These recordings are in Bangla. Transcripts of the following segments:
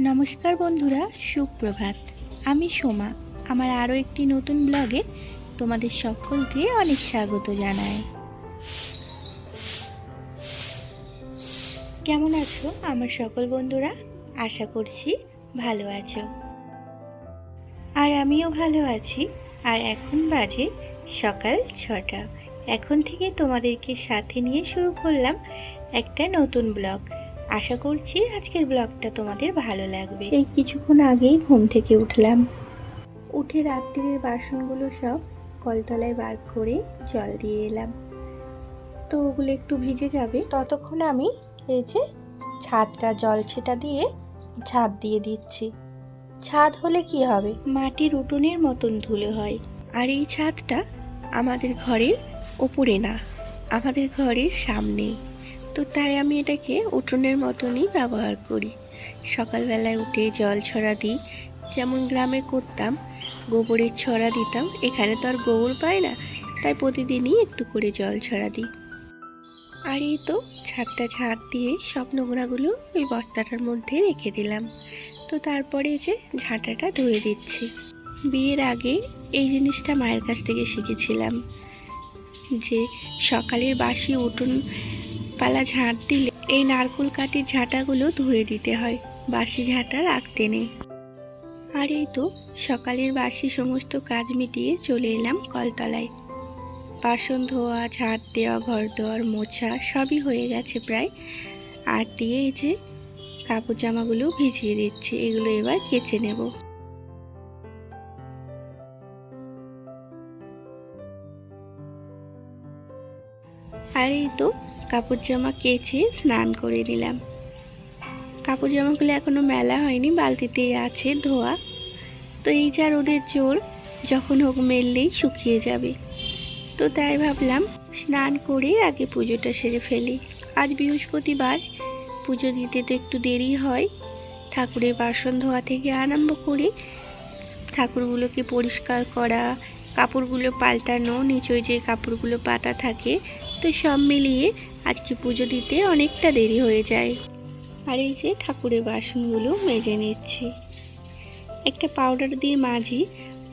নমস্কার বন্ধুরা, সুপ্রভাত। আমি সোমা। আমার আরও একটি নতুন ব্লগে তোমাদের সকলকে অনেক স্বাগত জানাই। কেমন আছো আমার সকল বন্ধুরা? আশা করছি ভালো আছো। আর আমিও ভালো আছি। আর এখন বাজে সকাল ছটা। এখন থেকে তোমাদেরকে সাথে নিয়ে শুরু করলাম একটা নতুন ব্লগ। আশা করছি আজকের ব্লগটা তোমাদের ভালো লাগবে। এই কিছুক্ষণ আগেই ঘুম থেকে উঠলাম। উঠে রাত্রির বাসনগুলো সব কলতলায় বার করে জল দিয়ে এলাম। তো ওগুলো একটু ভিজে যাবে। ততক্ষণ আমি এই যে ছাদটা জল ছেটা দিয়ে ছাদ দিয়ে দিচ্ছি। ছাদ হলে কি হবে? মাটির উঠোনের মতন ধুলো হয়। আর এই ছাদটা আমাদের ঘরের ওপরে না আমাদের ঘরের সামনেই। তো তাই আমি এটাকে উঠোনের মতনই ব্যবহার করি। সকালবেলায় উঠে জল ছড়া দিই। যেমন গ্রামে করতাম, গোবরের ছড়া দিতাম। এখানে তো আর গোবর পায় না, তাই প্রতিদিনই একটু করে জল ছড়া দিই। আর এই তো ছাদটা ঝাড় দিয়ে সব নোংরাগুলো ওই বস্তাটার মধ্যে রেখে দিলাম। তো তারপরে যে ঝাঁটাটা ধুয়ে দিচ্ছি। বিয়ের আগে এই জিনিসটা মায়ের কাছ থেকে শিখেছিলাম যে সকালের বাসি উঠোন পালা ঝাঁট দিলে এই নারকুল কাঠির ঝাঁটাগুলো ধুয়ে দিতে হয়। বাসি ঝাঁটা রাখতে নেই। আর এই তো সকালের বাসি সমস্ত কাজ মিটিয়ে চলে এলাম কলতলায়। বাসন ধোয়া, ঝাঁট দেওয়া, ঘর দেওয়ার মোছা সবই হয়ে গেছে প্রায়। আর দিয়ে এই যে কাপড় জামাগুলো ভিজিয়ে দিচ্ছি, এগুলো এবার কেচে নেব। আর এই তো কাপড় জামা কেচে স্নান করে দিলাম কাপড় জামাগুলো এখনও মেলা হয়নি বালতিতেই আছে ধোয়া। তো এই যা রোদের জোর, যখন হোক মেললেই শুকিয়ে যাবে। তো তাই ভাবলাম স্নান করে আগে পুজোটা সেরে ফেলি। আজ বৃহস্পতিবার, পুজো দিতে তো একটু দেরি হয়। ঠাকুরের বাসন ধোয়া থেকে আরম্ভ করে ঠাকুরগুলোকে পরিষ্কার করা, কাপড়গুলো পাল্টানো নিচয় যে কাপড়গুলো পাতা থাকে, তো সব মিলিয়ে আজকে পুজো দিতে অনেকটা দেরি হয়ে যায়। আর এই যে ঠাকুরের বাসনগুলো মেজে নিচ্ছি। একটা পাউডার দিয়ে মাজি।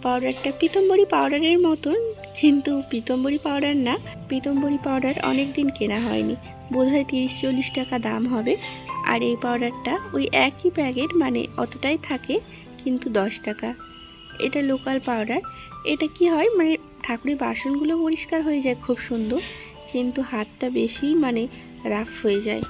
পাউডারটা পিতম্বরী পাউডারের মতন, কিন্তু পিতম্বরী পাউডার না, পিতম্বরী পাউডার অনেক দিন কেনা হয়নি। বোধহয় তিরিশ চল্লিশ টাকা দাম হবে। আর এই পাউডারটা ওই একই প্যাকেট মানে অতটাই থাকে, কিন্তু দশ টাকা। এটা লোকাল পাউডার এটা কি হয় মানে ঠাকুরের বাসনগুলো পরিষ্কার হয়ে যায় খুব সুন্দর। কিন্তু হাতটা বেশি মানে রাফ হয়ে যায়।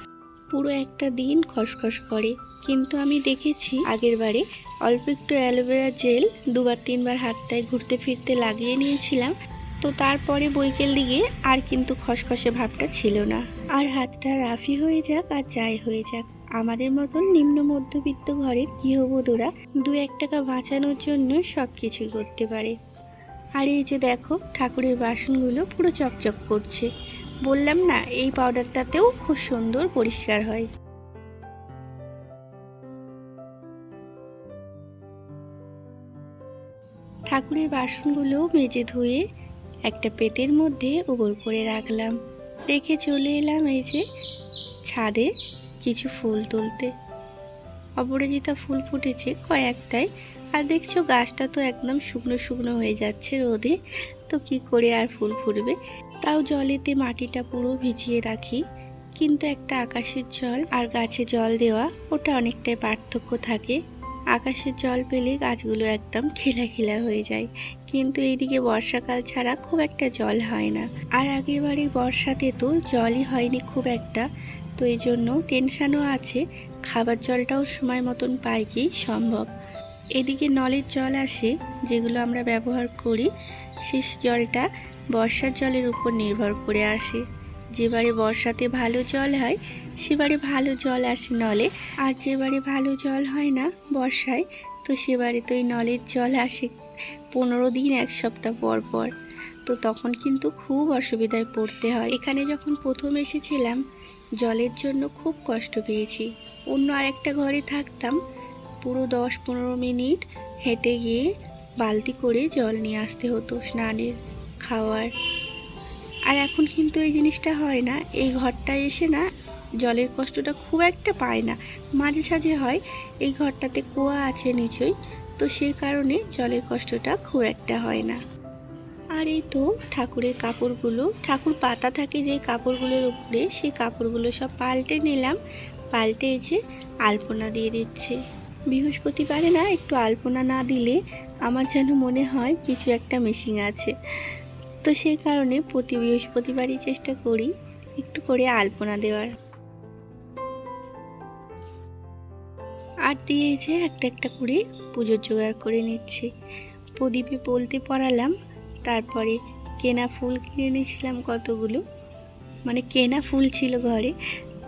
পুরো একটা দিন খসখস করে। কিন্তু আমি দেখেছি আগের বারে অল্প একটু অ্যালোভেরা জেল দুবার তিনবার হাতটায় ঘুরতে ফিরতে লাগিয়ে নিয়েছিলাম। তো তারপরে বৈকেল দিকে আর কিন্তু খসখসে ভাবটা ছিল না। আর হাতটা রাফি হয়ে যাক আর যাই হয়ে যাক। আমাদের মতন নিম্ন মধ্যবিত্ত ঘরের গৃহবধূরা দু এক টাকা বাঁচানোর জন্য সব কিছুই করতে পারে। আর এই যে দেখো, ঠাকুরের বাসনগুলো পুরো চকচক করছে। বললাম না, এই পাউডারটাতেও খুব সুন্দর পরিষ্কার হয়। ঠাকুরের বাসনগুলো মেজে ধুয়ে একটা পেতের মধ্যে ওবর করে রাখলাম। রেখে চলে এলাম এই যে ছাদে কিছু ফুল তুলতে। অপরাজিতা ফুল ফুটেছে কয়েকটাই আর দেখছ গাছটা তো একদম শুকনো শুকনো হয়ে যাচ্ছে রোদে, তো কি করে আর ফুল ফুটবে? তাও জলেতে মাটিটা পুরো ভিজিয়ে রাখি, কিন্তু একটা আকাশের জল আর গাছে জল দেওয়া ওটা অনেকটাই পার্থক্য থাকে। আকাশের জল পেলে গাছগুলো একদম খিলা খিলা হয়ে যায়, কিন্তু এইদিকে বর্ষাকাল ছাড়া খুব একটা জল হয় না। আর আগের বারে বর্ষাতে তো জলই হয়নি খুব একটা, তো এই জন্য টেনশানও আছে, খাবার জলটাও সময় মতন পাই কি সম্ভব। এদিকে নলের জল আসে, যেগুলো আমরা ব্যবহার করি সেই জলটা বর্ষার জলের উপর নির্ভর করে আসে। যেবারে বর্ষাতে ভালো জল হয় সেবারে ভালো জল আসে নলে। আর যেবারে ভালো জল হয় না বর্ষায়, তো সেবারে তো এই নলের জল আসে পনেরো দিন, এক সপ্তাহ পর পর। তো তখন কিন্তু খুব অসুবিধায় পড়তে হয়। এখানে যখন প্রথম এসেছিলাম, জলের জন্য খুব কষ্ট পেয়েছি। অন্য আরেকটা ঘরে থাকতাম, পুরো দশ পনেরো মিনিট হেঁটে গিয়ে বালতি করে জল নিয়ে আসতে হতো স্নানের, খাওয়ার। আর এখন কিন্তু এই জিনিসটা হয় না, এই ঘরটায় এসে না জলের কষ্টটা খুব একটা পায় না। মাঝে সাঝে হয়, এই ঘরটাতে কুয়া আছে নিচই তো সে কারণে জলের কষ্টটা খুব একটা হয় না। আর এই তো ঠাকুরের কাপড়গুলো, ঠাকুর পাতা থাকে যে কাপড়গুলোর উপরে, সেই কাপড়গুলো সব পাল্টে নিলাম পাল্টে এসে আলপনা দিয়ে দিচ্ছে। বৃহস্পতিবারে না একটু আলপনা না দিলে আমার যেন মনে হয় কিছু একটা মিসিং আছে। তো সেই কারণে প্রতি বৃহস্পতিবারই চেষ্টা করি একটু করে আলপনা দেওয়ার। আর দিয়েছে একটা একটা করে পুজোর জোগাড় করে নিচ্ছি। প্রদীপে বলতে পড়ালাম তারপরে কেনা ফুল কিনে এনেছিলাম কতগুলো। মানে কেনা ফুল ছিল ঘরে,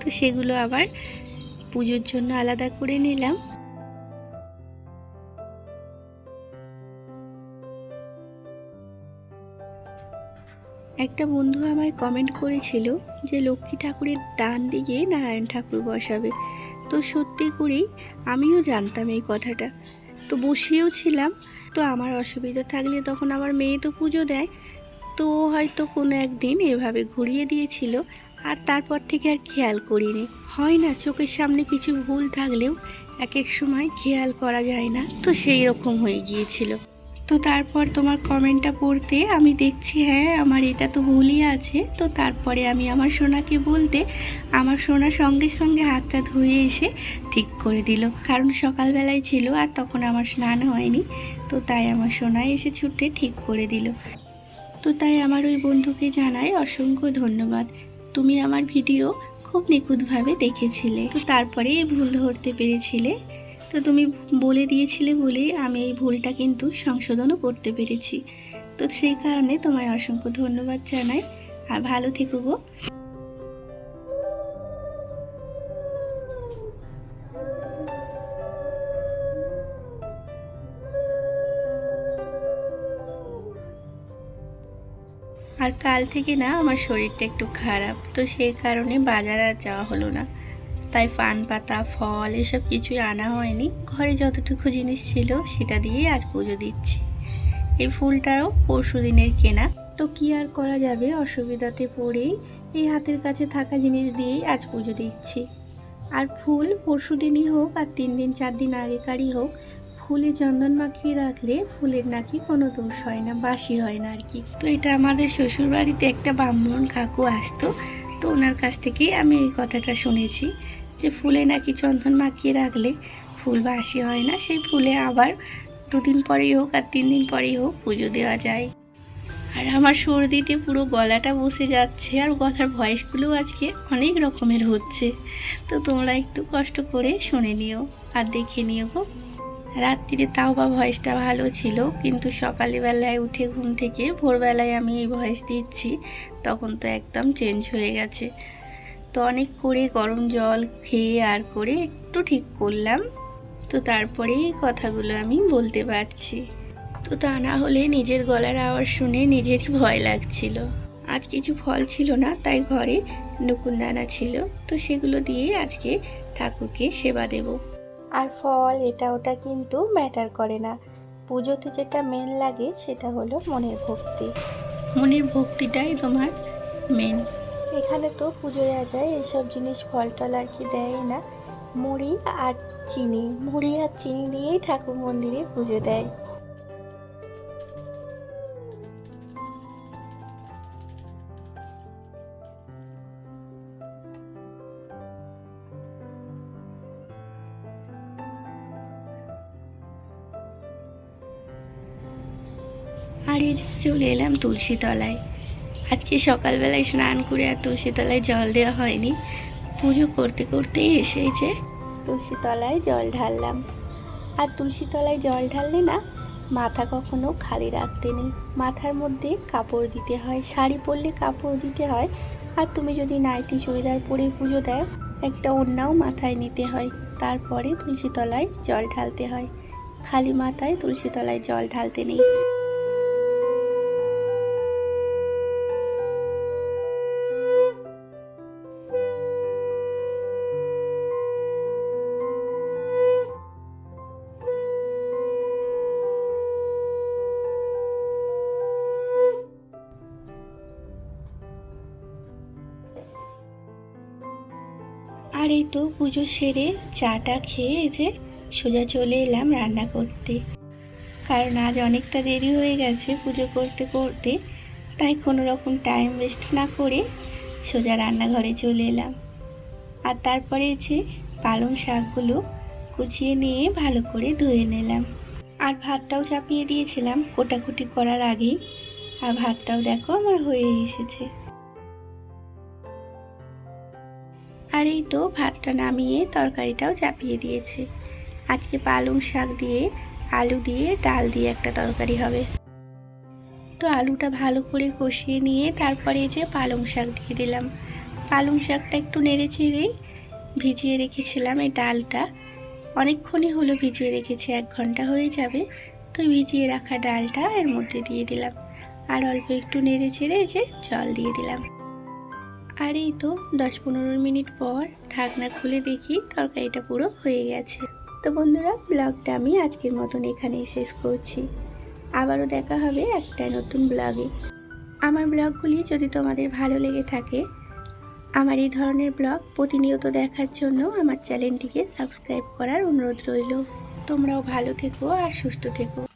তো সেগুলো আবার পুজোর জন্য আলাদা করে নিলাম। একটা বন্ধু আমায় কমেন্ট করেছিল যে লক্ষ্মী ঠাকুরের ডান দিকে নারায়ণ ঠাকুর বসাবে। তো সত্যি করেই আমিও জানতাম এই কথাটা। তো বসিয়েও ছিলাম, তো আমার অসুবিধা থাকলে তখন আমার মেয়ে তো পুজো দেয়। তো হয়তো কোনো একদিন এভাবে ঘুরিয়ে দিয়েছিল, আর তারপর থেকে আর খেয়াল করিনি। হয় না, চোখের সামনে কিছু ভুল থাকলেও এক এক সময় খেয়াল করা যায় না। তো সেই রকম হয়ে গিয়েছিল। তো তারপর তোমার কমেন্টটা পড়তে আমি দেখছি হ্যাঁ আমার এটা তো ভুলই আছে। তো তারপরে আমি আমার সোনাকে বলতে আমার সোনা সঙ্গে সঙ্গে হাতটা ধুয়ে এসে ঠিক করে দিল। কারণ সকালবেলায় ছিল আর তখন আমার স্নান হয়নি। তো তাই আমার সোনা এসে ছুটে ঠিক করে দিল। তো তাই আমার ওই বন্ধুকে জানাই অসংখ্য ধন্যবাদ। তুমি আমার ভিডিও খুব নিখুঁতভাবে দেখেছিলে। তো তারপরে ভুল ধরতে পেরেছিলে। তো তুমি বলে দিয়েছিলে বলেই আমি এই ভুলটা কিন্তু সংশোধনও করতে পেরেছি। তো সেই কারণে তোমায় অসংখ্য ধন্যবাদ জানাই। আর ভালো থেকো গো। আর কাল থেকে না আমার শরীরটা একটু খারাপ, তো সেই কারণে বাজার আর যাওয়া হলো না। তাই পান পাতা, ফল এসব কিছুই আনা হয়নি। ঘরে যতটুকু জিনিস ছিল সেটা দিয়েই আজ পুজো দিচ্ছি। এই ফুলটাও পরশু দিনের কেনা। তো কি আর করা যাবে? অসুবিধাতে পড়েই এই হাতের কাছে থাকা জিনিস দিয়েই আজ পুজো দিচ্ছি। আর ফুল পরশু দিনই হোক আর তিন দিন, চার দিন আগেকারই হোক, ফুলে চন্দন মাখিয়ে রাখলে ফুলের নাকি কোনো দোষ হয় না বাসি হয় না আর কি। তো এটা আমাদের শ্বশুর বাড়িতে একটা ব্রাহ্মণ কাকু আসতো। তো ওনার কাছ থেকেই আমি এই কথাটা শুনেছি যে ফুলে নাকি চন্দন মাখিয়ে রাখলে ফুল বাসি হয় না, সেই ফুলে আবার দুদিন পরেই হোক আর তিন দিন পরেই হোক পুজো দেওয়া যায়। আর আমার সর্দিতে পুরো গলাটা বসে যাচ্ছে আর গলার ভয়েসগুলো আজকে অনেক রকমের হচ্ছে। তো তোমরা একটু কষ্ট করে শুনে নিও আর দেখে নিও গো। রাত্রিরে তাও বা ভয়েসটা ভালো ছিল, কিন্তু সকালবেলায় উঠে ঘুম থেকে ভোরবেলায় আমি এই ভয়েস দিচ্ছি, তখন তো একদম চেঞ্জ হয়ে গেছে। তো অনেক করে গরম জল খেয়ে আর করে একটু ঠিক করলাম। তো তারপরে এই কথাগুলো আমি বলতে পারছি। তো তা না হলে নিজের গলার আওয়াজ শুনে নিজেরই ভয় লাগছিল। আজ কিছু ফল ছিল না, তাই ঘরে নকুনদানা ছিল, তো সেগুলো দিয়ে আজকে ঠাকুরকে সেবা দেব। আর ফল এটা ওটা কিন্তু ম্যাটার করে না। পুজোতে যেটা মেন লাগে সেটা হলো মনের ভক্তি। মনের ভক্তিটাই তোমার মেন এখানে তো পুজোয় যায় এইসব জিনিস ফল টল আর কি দেয় না। মুড়ি আর চিনি। মুড়ি আর চিনি দিয়েই ঠাকুর মন্দিরে পুজো দেয়। চলে এলাম তুলসী তলায় আজকে সকালবেলায় স্নান করে আর তুলসী তলায় জল দেওয়া হয়নি। পুজো করতে করতেই এসেছে। তুলসী তলায় জল ঢাললাম। আর তুলসী তলায় জল ঢাললে না, মাথা কখনো খালি রাখতে নেই। মাথার মধ্যে কাপড় দিতে হয়, শাড়ি পরলে কাপড় দিতে হয়। আর তুমি যদি নাইটি, চুড়িদার পরে পুজো দেয় একটা অন্যাও মাথায় নিতে হয়। তারপরে তুলসী তলায় জল ঢালতে হয়। খালি মাথায় তুলসী তলায় জল ঢালতে নেই। আর এই তো পুজো সেরে চাটা খেয়ে যে সোজা চলে এলাম রান্না করতে। কারণ আজ অনেকটা দেরি হয়ে গেছে পুজো করতে করতে, তাই কোনো রকম টাইম ওয়েস্ট না করে সোজা রান্নাঘরে চলে এলাম। আর তারপরে যে পালং শাকগুলো কুচিয়ে নিয়ে ভালো করে ধুয়ে নিলাম। আর ভাতটাও চাপিয়ে দিয়েছিলাম, কোটাকুটি করার আগেই। আর ভাতটাও দেখো আমার হয়ে এসেছে। আর এই তো ভাতটা নামিয়ে তরকারিটাও চাপিয়ে দিয়েছে। আজকে পালং শাক দিয়ে, আলু দিয়ে, ডাল দিয়ে একটা তরকারি হবে। তো আলুটা ভালো করে কষিয়ে নিয়ে তারপরে যে পালং শাক দিয়ে দিলাম। পালং শাকটা একটু নেড়ে চেড়েই ভিজিয়ে রেখেছিলাম এই ডালটা। অনেকক্ষণই হলো ভিজিয়ে রেখেছি, এক ঘণ্টা হয়ে যাবে। তো ভিজিয়ে রাখা ডালটা এর মধ্যে দিয়ে দিলাম। আর অল্প একটু নেড়ে চেড়ে যে জল দিয়ে দিলাম। আর এই তো দশ পনেরো মিনিট পর ঢাকনা খুলে দেখি তরকারিটা পুরো হয়ে গেছে। তো বন্ধুরা, ব্লগটা আমি আজকের মতন এখানেই শেষ করছি। আবারও দেখা হবে একটা নতুন ব্লগে। আমার ব্লগগুলি যদি তোমাদের ভালো লেগে থাকে, আমার এই ধরনের ব্লগ প্রতিনিয়ত দেখার জন্য আমার চ্যানেলটিকে সাবস্ক্রাইব করার অনুরোধ রইল। তোমরাও ভালো থেকো আর সুস্থ থেকো।